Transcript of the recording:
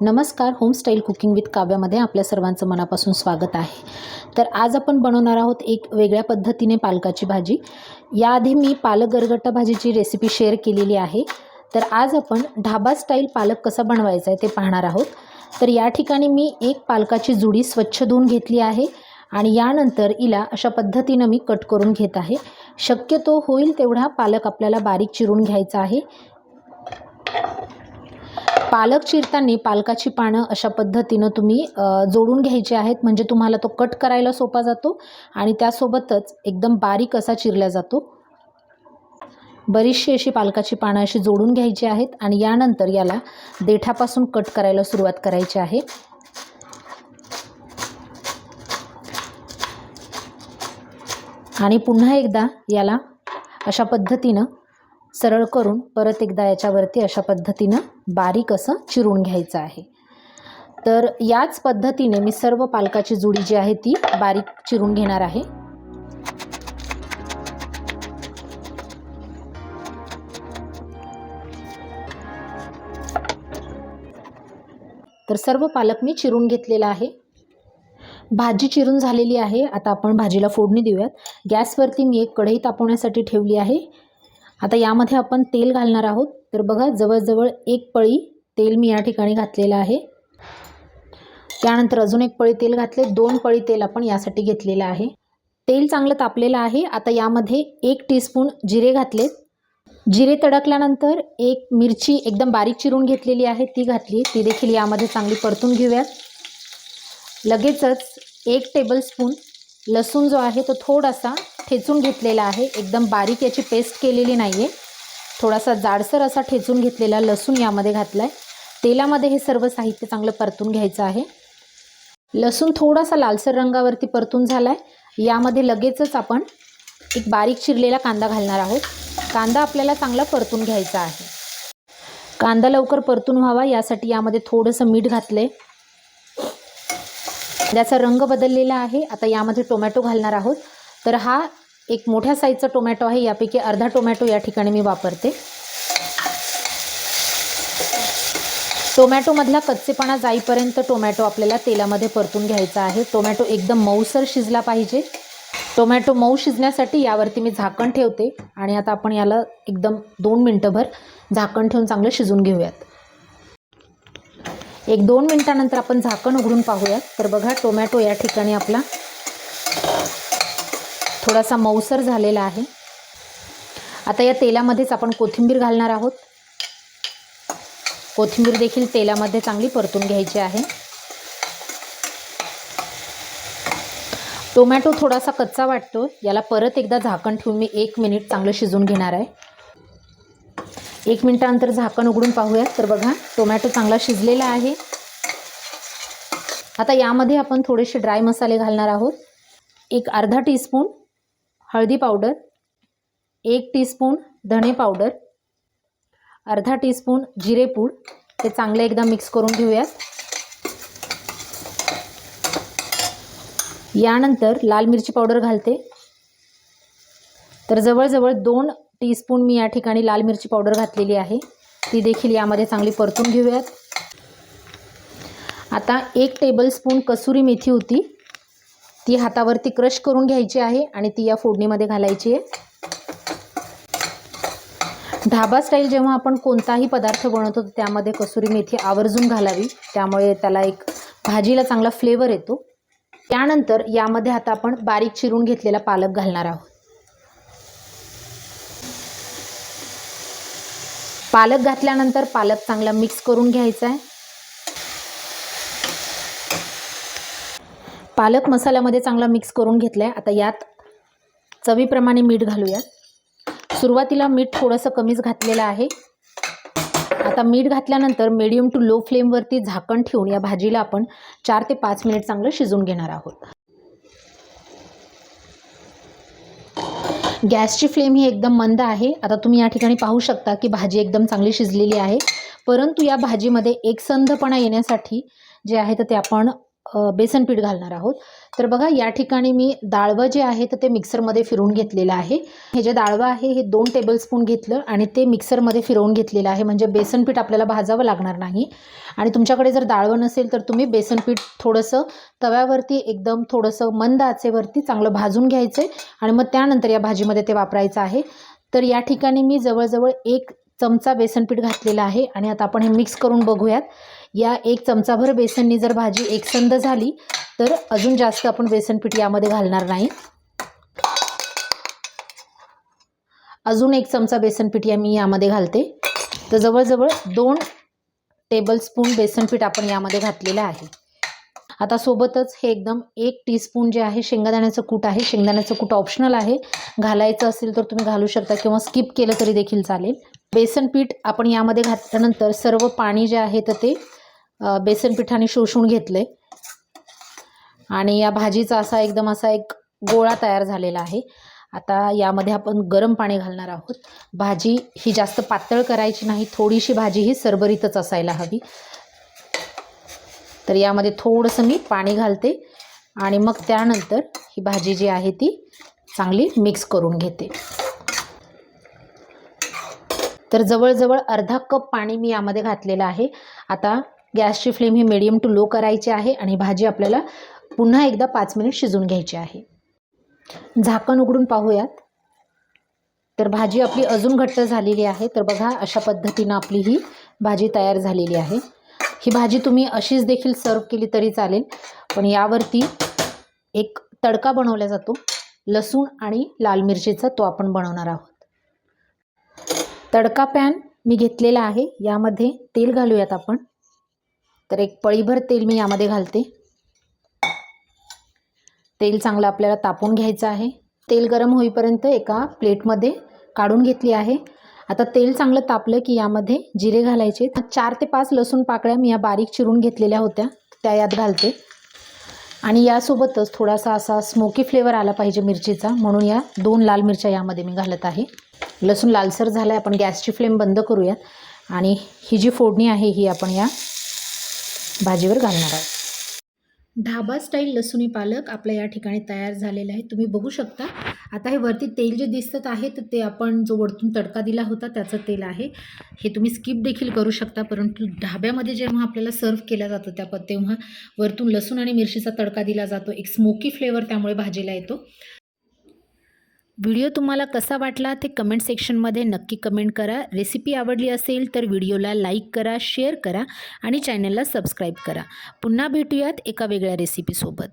नमस्कार होमस्टाईल cooking with काव्यामध्ये आपल्या सर्वांचं मनापासून स्वागत आहे. तर आज आपण बनवणार आहोत एक वेगळ्या पद्धतीने पालकाची भाजी. याआधी मी पालक गरगट्टा भाजीची रेसिपी शेअर केलेली आहे. तर आज आपण ढाबा स्टाईल पालक कसा बनवायचा आहे ते पाहणार आहोत. तर या ठिकाणी मी एक पालकाची जुडी स्वच्छ धुवून घेतली आहे आणि यानंतर इला अशा पद्धतीनं मी कट करून घेत आहे. शक्यतो होईल तेवढा पालक आपल्याला बारीक चिरून घ्यायचा आहे. पालक चिरताना पालकाची पानं अशा पद्धतीनं तुम्ही जोडून घ्यायची आहेत. म्हणजे तुम्हाला तो कट करायला सोपा जातो आणि त्यासोबतच एकदम बारीक असा चिरला जातो. बरीचशी अशी पालकाची पानं अशी जोडून घ्यायची आहेत आणि यानंतर याला देठापासून कट करायला सुरुवात करायची आहे. आणि पुन्हा एकदा याला अशा पद्धतीनं सरळ करून परत एकदा याच्यावरती अशा पद्धतीनं बारीक असं चिरून घ्यायचं आहे. तर याच पद्धतीने मी सर्व पालकाची जुडी जी आहे ती बारीक चिरून घेणार आहे. तर सर्व पालक मी चिरून घेतलेला आहे. भाजी चिरून झालेली आहे. आता आपण भाजीला फोडणी देऊयात. गॅसवरती मी एक कढई तापवण्यासाठी ठेवली आहे. आता यामध्ये आपण तेल घालणार आहोत. तर बघा जवळजवळ एक पळी तेल मी या ठिकाणी घातलेलं आहे. त्यानंतर अजून एक पळी तेल घातले दोन पळी तेल आपण यासाठी घेतलेलं आहे. तेल चांगलं तापलेलं आहे. आता यामध्ये एक टीस्पून जिरे घातलेत. जिरे तडकल्यानंतर एक मिरची एकदम बारीक चिरून घेतलेली आहे ती घातली. ती देखील यामध्ये चांगली परतून घेऊयात. लगेचच एक टेबलस्पून लसूण जो आहे तो थोडासा ठेचून घेतलेला आहे. एकदम बारीक याची पेस्ट केलेली नाही आहे थोडासा जाडसर असा ठेचून घेतलेला लसूण यामध्ये घातला आहे तेलामध्ये हे सर्व साहित्य चांगलं परतून घ्यायचं आहे. लसूण थोडासा लालसर रंगावरती परतून झाला आहे यामध्ये लगेचच आपण एक बारीक चिरलेला कांदा घालणार आहोत. कांदा आपल्याला चांगला परतून घ्यायचा आहे. कांदा लवकर परतून व्हावा यासाठी यामध्ये थोडंसं मीठ घातलं आहे त्याचा रंग बदललेला आहे. आता यामध्ये टोमॅटो घालणार आहोत. तर हा एक मोठ्या साईजचा टोमॅटो आहे. यापैकी अर्धा टोमॅटो या ठिकाणी मी वापरते. टोमॅटोमधला कच्चेपणा जाईपर्यंत टोमॅटो आपल्याला तेलामध्ये परतून घ्यायचा आहे. टोमॅटो एकदम मऊसर शिजला पाहिजे. टोमॅटो मऊ शिजण्यासाठी यावरती मी झाकण ठेवते. आणि आता आपण याला एकदम दोन मिनटंभर झाकण ठेवून चांगलं शिजून घेऊयात. एक दोन मिनटानंतर आपण झाकण उघडून पाहूयात. तर बघा टोमॅटो या ठिकाणी आपला थोडासा मऊसर झालेला आहे. आता या तेलामध्येच आपण कोथिंबीर घालणार आहोत. कोथिंबीर देखील तेलामध्ये चांगली परतून घ्यायची आहे. टोमॅटो थोडासा कच्चा वाटतो. याला परत एकदा झाकण ठेवून मी एक मिनिट चांगलं शिजून घेणार आहे. एक मिनटानंतर झाकण उघडून पाहूयात. तर बघा टोमॅटो चांगला शिजलेला आहे. आता यामध्ये आपण थोडेसे ड्राय मसाले घालणार आहोत. एक अर्धा टीस्पून हळदी पावडर एक टीस्पून धणे पावडर अर्धा टीस्पून जिरेपूड ते चांगले एकदा मिक्स करून घेऊयात. यानंतर लाल मिरची पावडर घालते. तर जवळजवळ दोन टीस्पून मी या ठिकाणी लाल मिरची पावडर घातलेली आहे. ती देखील यामध्ये चांगली परतून घेऊयात. आता एक टेबलस्पून कसुरी मेथी होती. ती हातावरती क्रश करून घ्यायची आहे आणि ती या फोडणीमध्ये घालायची आहे. ढाबा स्टाईल जेव्हा आपण कोणताही पदार्थ बनवतो त्यामध्ये कसुरी मेथी आवर्जून घालावी. त्यामुळे त्याला एक भाजीला चांगला फ्लेवर येतो. त्यानंतर यामध्ये आता आपण बारीक चिरून घेतलेला पालक घालणार आहोत. पालक घातल्यानंतर पालक चांगला मिक्स करून घ्यायचा आहे. पालक मसाल्यामध्ये चांगला मिक्स करून घेतला आहे आता यात चवीप्रमाणे मीठ घालूयात. सुरुवातीला मीठ थोडंसं कमीच घातलेलं आहे. आता मीठ घातल्यानंतर मिडियम टू लो फ्लेमवरती झाकण ठेवून या भाजीला आपण चार ते पाच मिनिट चांगलं शिजून घेणार आहोत. गॅसची फ्लेम ही एकदम मंद आहे. आता तुम्ही या ठिकाणी पाहू शकता की भाजी एकदम चांगली शिजलेली आहे. परंतु या भाजीमध्ये एकसंधपणा येण्यासाठी जे आहे तर ते आपण बेसन पीठ घालणार आहोत. तर बघा या ठिकाणी मी डाळवं जे आहे तर ते मिक्सरमध्ये फिरवून घेतलेलं आहे. हे जे डाळवं आहे हे दोन टेबलस्पून घेतलं आणि ते मिक्सरमध्ये फिरवून घेतलेलं आहे. म्हणजे बेसन पीठ आपल्याला भाजावं लागणार नाही. आणि तुमच्याकडे जर डाळवं नसेल तर तुम्ही बेसन पीठ थोडंसं तव्यावरती एकदम थोडंसं मंद आचेवरती चांगलं भाजून घ्यायचं आहे आणि मग त्यानंतर या भाजीमध्ये ते वापरायचं आहे. तर या ठिकाणी मी जवळजवळ एक चमचा बेसन पीठ घातलेला आहे. आणि आता आपण हे मिक्स करून बघूयात. या एक चमचाभर बेसननी जर भाजी एकसंद झाली तर अजून जास्त आपण बेसन पीठ यामध्ये घालणार नाही. अजून एक चमचा बेसन पीठ या मी यामध्ये घालते. तर जवळजवळ दोन टेबलस्पून बेसन पीठ आपण यामध्ये घातलेलं आहे. आता सोबतच हे एकदम एक टीस्पून जे आहे शेंगदाण्याचं कूट आहे. शेंगदाण्याचं कूट ऑप्शनल आहे. घालायचं असेल तर तुम्ही घालू शकता किंवा स्किप केलं तरी देखील चालेल. बेसन पीठ आपण यामध्ये घातल्यानंतर सर्व पाणी जे आहे तर ते बेसन पिठाने शोषून घेतलं. आहे आणि या भाजीचा असा एकदम असा एक गोळा तयार झालेला आहे. आता यामध्ये आपण गरम पाणी घालणार आहोत. भाजी ही जास्त पातळ करायची नाही थोडीशी भाजी ही सरबरीतच असायला हवी. तर यामध्ये थोडंसं मी पाणी घालते आणि मग त्यानंतर ही भाजी जी आहे ती चांगली मिक्स करून घेते. तर जवळजवळ अर्धा कप पाणी मी यामध्ये घातलेलं आहे. आता गॅसची फ्लेम ही मिडियम टू लो करायची आहे आणि भाजी आपल्याला पुन्हा एकदा पाच मिनिट शिजून घ्यायची आहे. झाकण उघडून पाहूयात. तर भाजी आपली अजून घट्ट झालेली आहे. तर बघा अशा पद्धतीनं आपली ही भाजी तयार झालेली आहे. ही भाजी तुम्ही अशीच देखील सर्व केली तरी चालेल. पण यावरती एक तडका बनवला जातो. लसूण आणि लाल मिरचीचा तो आपण बनवणार आहोत. तडका पॅन मी घेतलेला आहे. यामध्ये तेल घालूयात आपण. तर एक पळीभर तेल मी यामध्ये घालते. तेल चांगलं आपल्याला तापून घ्यायचं आहे. तेल गरम होईपर्यंत एका प्लेटमध्ये काढून घेतली आहे. आता तेल चांगलं तापलं की यामध्ये जिरे घालायचे. चार ते पाच लसूण पाकळ्या मी या बारीक चिरून घेतलेल्या होत्या. त्या यात घालते. आणि यासोबतच थोडासा असा स्मोकी फ्लेवर आला पाहिजे मिरचीचा. म्हणून या दोन लाल मिरच्या यामध्ये मी घालत आहे. लसूण लालसर झाला आहे आपण गॅसची फ्लेम बंद करूयात. आणि ही जी फोडणी आहे ही आपण या भाजीवर घालणार आहोत ढाबा स्टाईल लसुणी पालक आपल्या या ठिकाणी तयार झालेलं आहे. तुम्ही बघू शकता. आता हे वरती तेल जे दिसत आहे तर ते आपण जो वरतून तडका दिला होता त्याचं तेल आहे. हे तुम्ही स्किप देखील करू शकता परंतु ढाब्यामध्ये जेव्हा आपल्याला सर्व केला जातो त्या तेव्हा वरतून लसूण आणि मिरचीचा तडका दिला जातो. एक स्मोकी फ्लेवर त्यामुळे भाजीला येतो. व्हिडिओ तुम्हाला कसा वाटला ते कमेंट सेक्शनमध्ये नक्की कमेंट करा. रेसिपी आवडली असेल तर व्हिडिओला लाईक करा शेअर करा आणि चॅनलला सबस्क्राईब करा. पुन्हा भेटूयात एका वेगळ्या रेसिपीसोबत